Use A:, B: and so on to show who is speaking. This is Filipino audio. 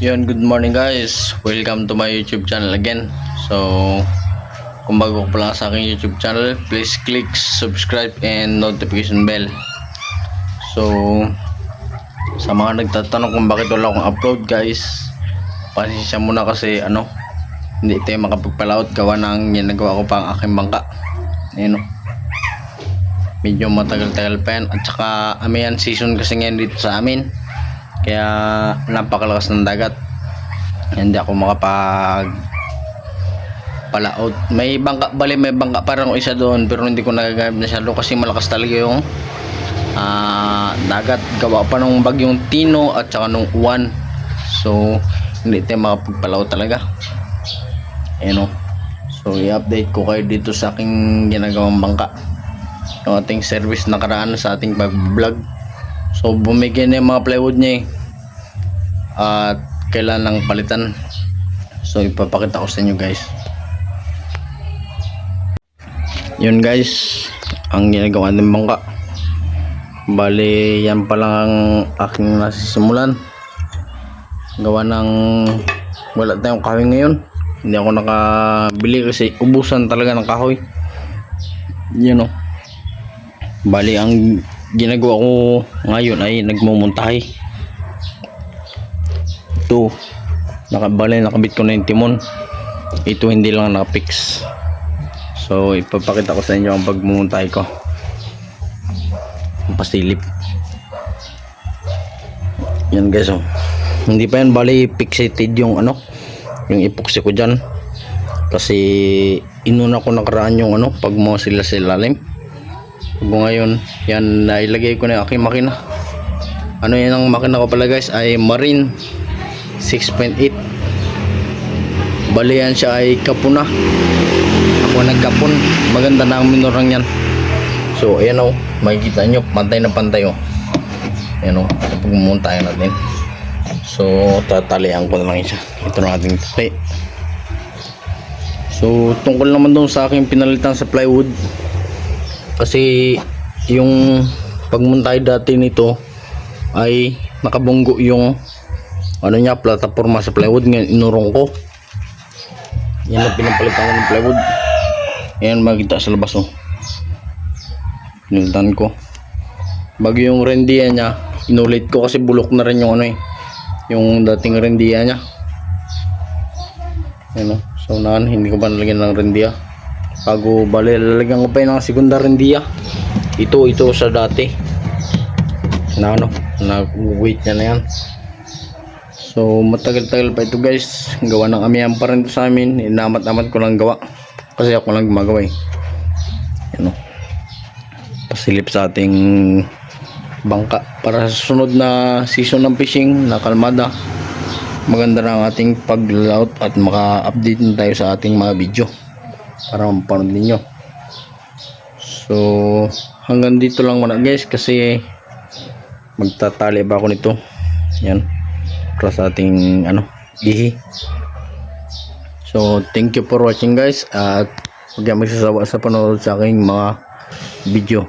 A: Yun, good morning guys. Welcome to my YouTube channel again. So, kung bago ka pa lang sa aking YouTube channel, please click subscribe and notification bell. So, sa mga nagtatanong kung bakit wala akong upload guys, pasensya muna kasi ano, hindi tayo makapagpalaot gawa ng ginagawa ko pa ang aking bangka. Ayun o. Medyo matagal-tagal pa yan. At saka, amihan season kasi ngayon dito sa amin kaya napakalakas ng dagat. Hindi ako makapag palaot may bangka bali may bangka parang isa doon pero hindi ko nagagamit masyado kasi malakas talaga yung ah, dagat. Gawa pa ng bagyong Tino at saka nung Uwan so hindi tayo makapagpalaot talaga. Ayun o. So i-update ko kayo dito sa aking ginagawang bangka. Yung ating service nakaraan sa ating pag-vlog So bumigay na yung mga plywood niya eh. At kailan lang palitan. So ipapakita ko sa inyo guys. Yun guys, ang ginagawa ng bangka. Bali yan pa lang ang aking nasisimulan. Gawa ng wala tayong kahoy ngayon. Hindi ako nakabili kasi ubusan talaga ng kahoy. Yun o. Bali ang ginagawa ko ngayon ay nagmumuntahe. Ito nakabali nakabit ko na yung timon. Ito hindi lang nakapix so ipapakita ko sa inyo ang pagmumuntahe ko. Ang pasilip. Yan guys oh. Hindi pa yan bali fixated yung ano yung epoxy ko dyan. Kasi inuna ko nakaraan yung ano pag mo sila sa ilalim Bago ngayon, yan nailagay ko na yung aking makina. Ano yan ang makina ko pala guys ay Marine 6.8. Bali yan siya ay kapuna. Ako nagkapon. Maganda na ang minurang yan. So ayan o, makikita nyo, pantay na pantay o. Ayan o, pagmumuntayan natin. So tatalian ko na lang siya. Ito na ating tali. So tungkol naman doon sa aking pinalitan sa plywood kasi yung pagmuntay dati nito ay nakabunggo yung ano niya plataforma sa plywood. Ngayon inurong ko. Yan ang pinapalitan ko ng plywood. Yan makita sa labas oh. Pinalitan ko. Bago yung rendiya niya inulit ko kasi bulok na rin yung ano eh. Yung dating rendiya niya. Yan oh. So naan hindi ko pa nalagyan ng rendiya bago bali lalagyan ko pa yun ng sekundar rendiya ito ito sa dati. Na ano na wait niya na yan. So matagal-tagal pa ito guys. Gawa ng amihan pa rin sa amin. Inamat-amat ko lang gawa. Kasi ako lang gumagawa eh. Yan o pasilip sa ating bangka. Para sa sunod na season ng fishing na kalmada maganda na ang ating pag-layout at maka-update na tayo sa ating mga video para mapanood ninyo. So hanggang dito lang muna guys kasi magtatali ba ako nito? Yan. Para sa ating ano ihi so thank you for watching guys at huwag magsasawa sa panonood sa aking mga video